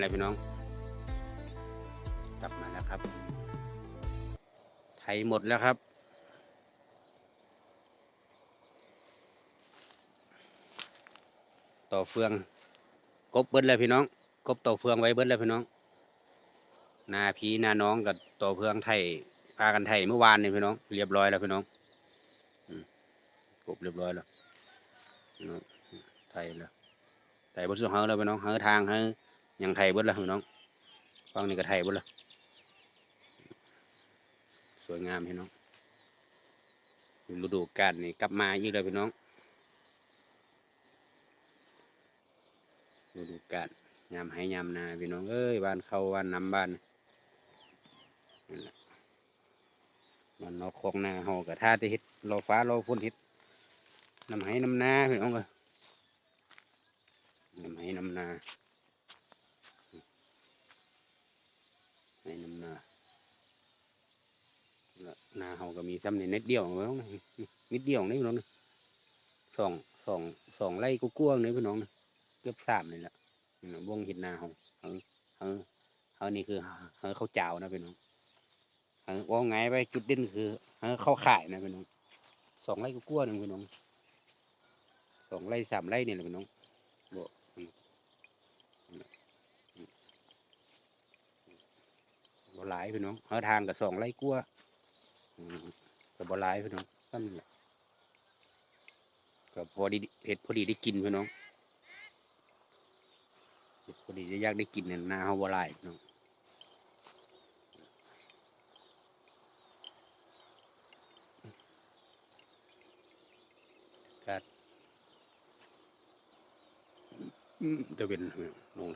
แล้วพี่น้อง กลับมาแล้วครับ ไทยหมดแล้วครับ ต่อเฟืองกบเบิดแล้วพี่น้องกบต่อเฟืองไว้เบิดแล้วพี่น้อง นาพีนาน้องกับต่อเฟืองไทยพากันไทยเมื่อวานนี่พี่น้อง เรียบร้อยแล้วพี่น้องกบเรียบร้อยแล้วไทยแล้วไทยบนสุดเฮาแล้วพี่น้องเฮาทางเฮา ยังไทยเบิดล้วพี่น้องฟังนี่ก็ไทยเบิดล้วสวยงามพี่น้องฤดูกาลนี่กลับมาอีกแล้วพี่น้องฤดูกาลยามให้ยามนาพี่น้องเอ้ยบ้านเขาบ้านน้ำบ้านนี่แหละมันนอกคอกนาเฮากับท่าที่เฮ็ดรอฟ้ารอฝนฮ็ดน้ำให้น้ำนาพี่น้องเอ้ยน้ำให้น้ำนา ให้น้ำนาล้วนาเฮาก็มีซ้ำในเน็ดเดียวน้องนะนิดเดียวนี่พี่น้องนะสองสองสองไร่กุ้วๆนี่พี่น้องนะเกือบสามนี่แหละนี่นะวงเห็ดนาเฮาเฮาเฮาเฮานี่คือเฮาเขาเจ้านะพี่น้องเฮาว่าไงไปจุดเด่นคือเฮาเข้าขายนะพี่น้องสองไร่กุ้วๆนึงพี่น้องสองไร่สามไร่นี่แหละพี่น้องบอืมนั่นแหละอืม บ่หลายพี่น้องเฮาทางกับสองไร่กุ้วก็บ่หลายพี่น้องซ้นี่แหละก็พอดีเห็ดพอดีได้กินพี่น้องเห็ดพอดีจะยากได้กินเนี่ยนาเฮาบ่หลายเนาะครับอืมจะเป็นลง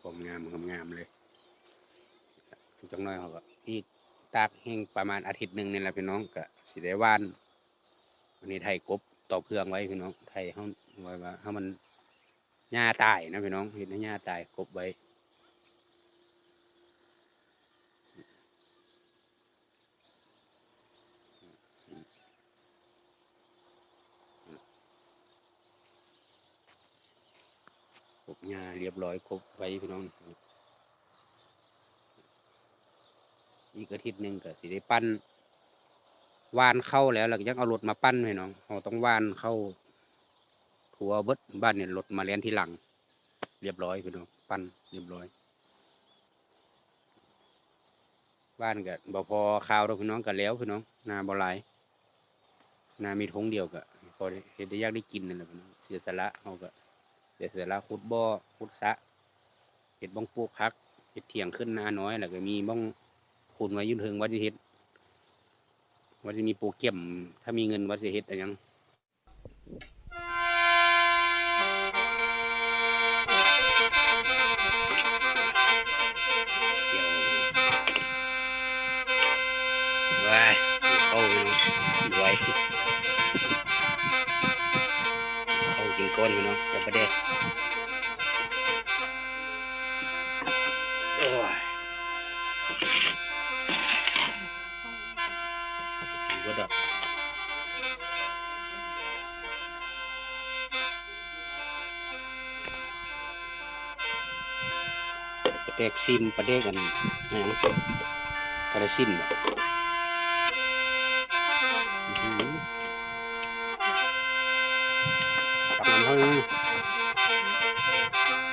ความงามความงามเลย จังน้อยเขาก็อีกตากแห้งประมาณอาทิตย์หนึ่งนี่แหละพี่น้องก็สิได้ว่านวันนี้ไทยกบต่อเพื่องไว้พี่น้องไทยเฮาไว้ว่าให้มันหญ้าตายนะพี่น้องเห็นหญ้าตายกบไว้กบหญ้าเรียบร้อยกบไว้พี่น้อง อีกอาทิตย์หนึ่งก็สิได้ปั้นวานเข้าแล้วแล้วก็ยังเอารถมาปั้นพี่น้องเราต้องวานเข้าทัวเบิดบ้านเนี่ยรถมาเลี้ยนที่หลัง เรียบร้อยพี่น้องปั้นเรียบร้อย บ้านก็บ่พอข้าวเราพี่น้องก็แล้วพี่น้องนาบ่หลายนามีทงเดียวก็พอเฮ็ดได้ยากได้กินนั่นแหละพี่น้องเสียสละเฮาก็เสียสละขุดบ่อขุดสะเฮ็ดบ้องปลูกผักเฮ็ดเถียงขึ้นนาน้อยแล้วก็มีบ้อง ขุดไว้ยุ่นถึงว่าสิเฮ็ดว่าสิมีโปรแกรมถ้ามีเงินว่าสิเฮ็ดอะไรยังเจียวว้ายเข้าไปเนาะรวยเข้ากินก้อนอยู่เนาะจะประเด็ก ประเด็กซิมประเด็กกันอะไรนะกระสินบ่อื้อหือตักน้ำเท่านั้น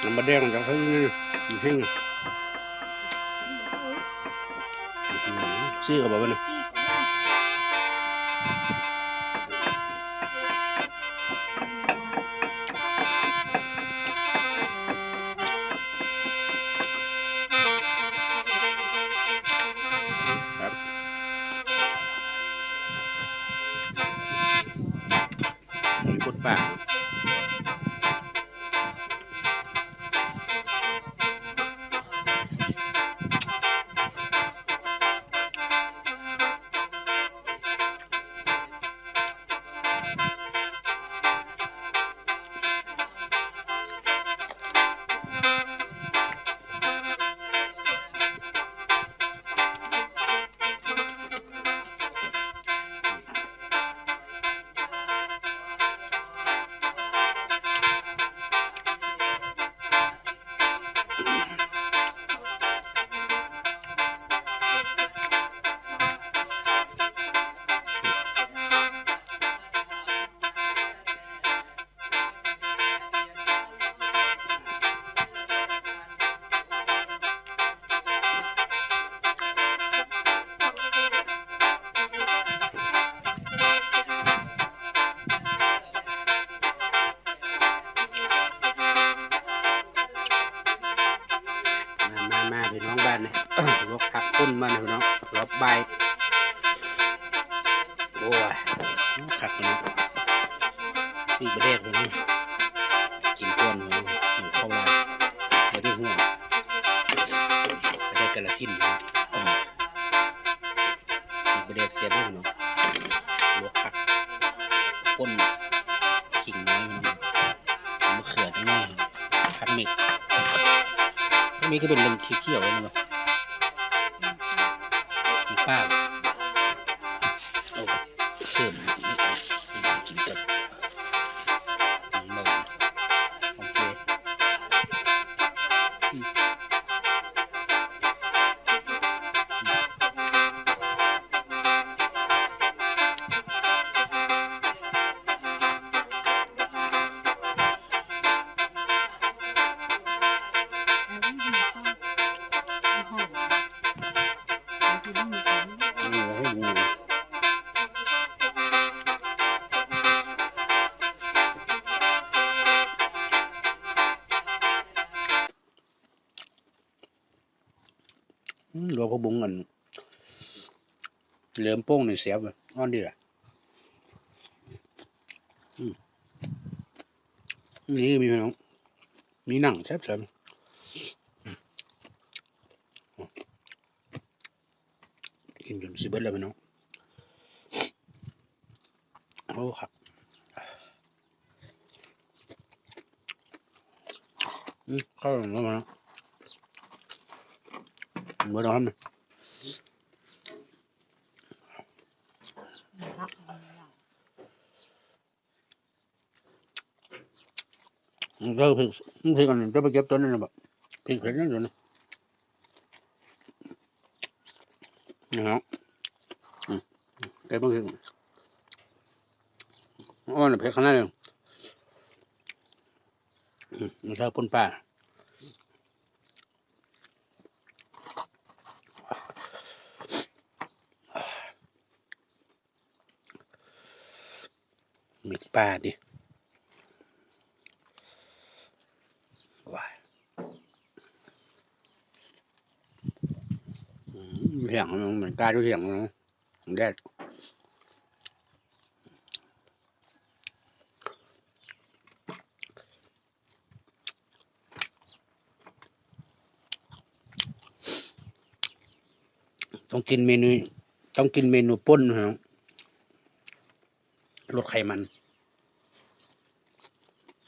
น้ำบะแดงจากซื้อนี่มันแห้งอื้อหือซื้อกับบ่บ่เนี่ย มี มามาพี่น้องบ้านเนะลวกผักปุ้นมานะพี่น้องรอบใบโอ้ยขัดน้องสี่ประเทศพี่น้องกินก้นพี่น้องหมูเข้าลาไม่ได้ห่วงประเทศกาลสินน้องอ่าสี่ประเทศเสียด้วยพี่น้องลวกผักปุ้น ก็มีก็เป็นเรื่องเขี้ยวๆเลยนะมีป้าโอ้เสื่อม นี่เราให้ดูอืมเราก็บุ้งกันเหลือมโป้งในเสียบอ้อนดีอะนี่มีพี่น้อง มีหนังแซ่บๆ กินจนสิเบิดแล้วพี่น้องโอ้ครับอืมเข้าวแล้วมาเนาะเบิดแล้วครับเนี่ยเราพริกพริกอันนี้จะไปเก็บต้นนั่นะแบบพริกเผ็ดนั่นอยู่นะ นะครับอืมเก็บมาพริกอ๋อนเผ็ดขนาดนี้มันเท่าปนปลามีปลาดิว้ายอืม เหี่ยงมันเหมือนกาดูเหี่ยงนะแดดต้องกินเมนู ต้องกินเมนูป่นนะลดไขมัน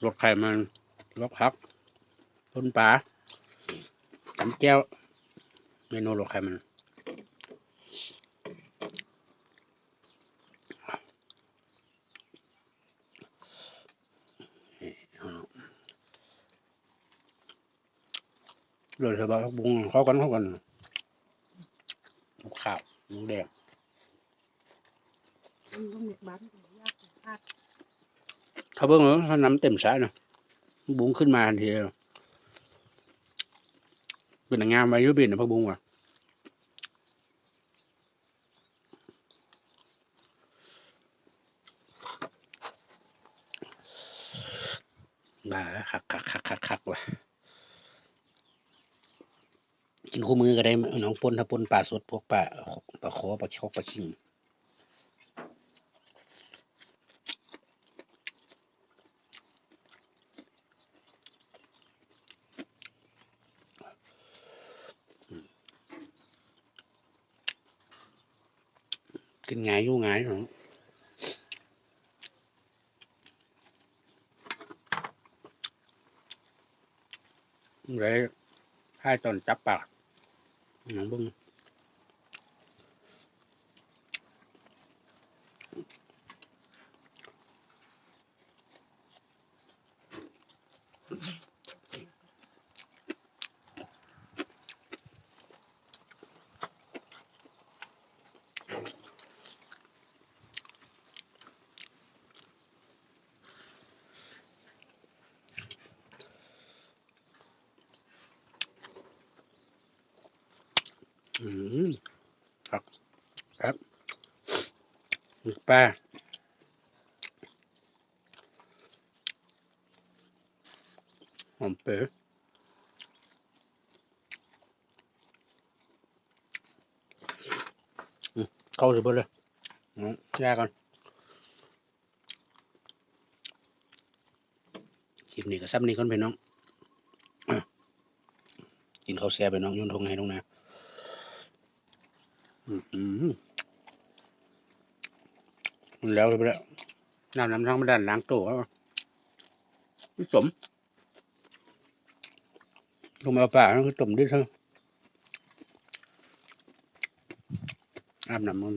ลดไขมันลดพักป่นปลาจำแก้วเมนูลดไขมัน เลยสบายบุงเข้ากันเข้ากันข้าวหมูแดงถ้าเบิ่งแล้วถ้าน้ำเต็มสายนะบุงขึ้นมาทันทีเลยเป็นงามไว้อยุบินนะพักบุงว่ะบ้าคักคักคักคักคักว่ะ กินคู่มือก็ได้น้องปนถ้าปนปลาสดพวกปลาปลาคอปลาชอกปลาชิงกินง่ายอยู่ง่ายเนาะเลยให้ตอนจับปาก น้องเบึงอื หมึแปรหอมเป๋เข้าสิบเลยแยกกันคลิปนี้ก็ซับนี้ก่อนไปน้องกินข้าวแซ่ไปน้องยุ่นทงให้น้องนะอืม แล้วไปแล้วน้ำน้ำทั้งมาด้านล้างตัวพี่สมลงมาเอาป่าแล้วก็ต้มด้วยเถอะอาบน้ำมัน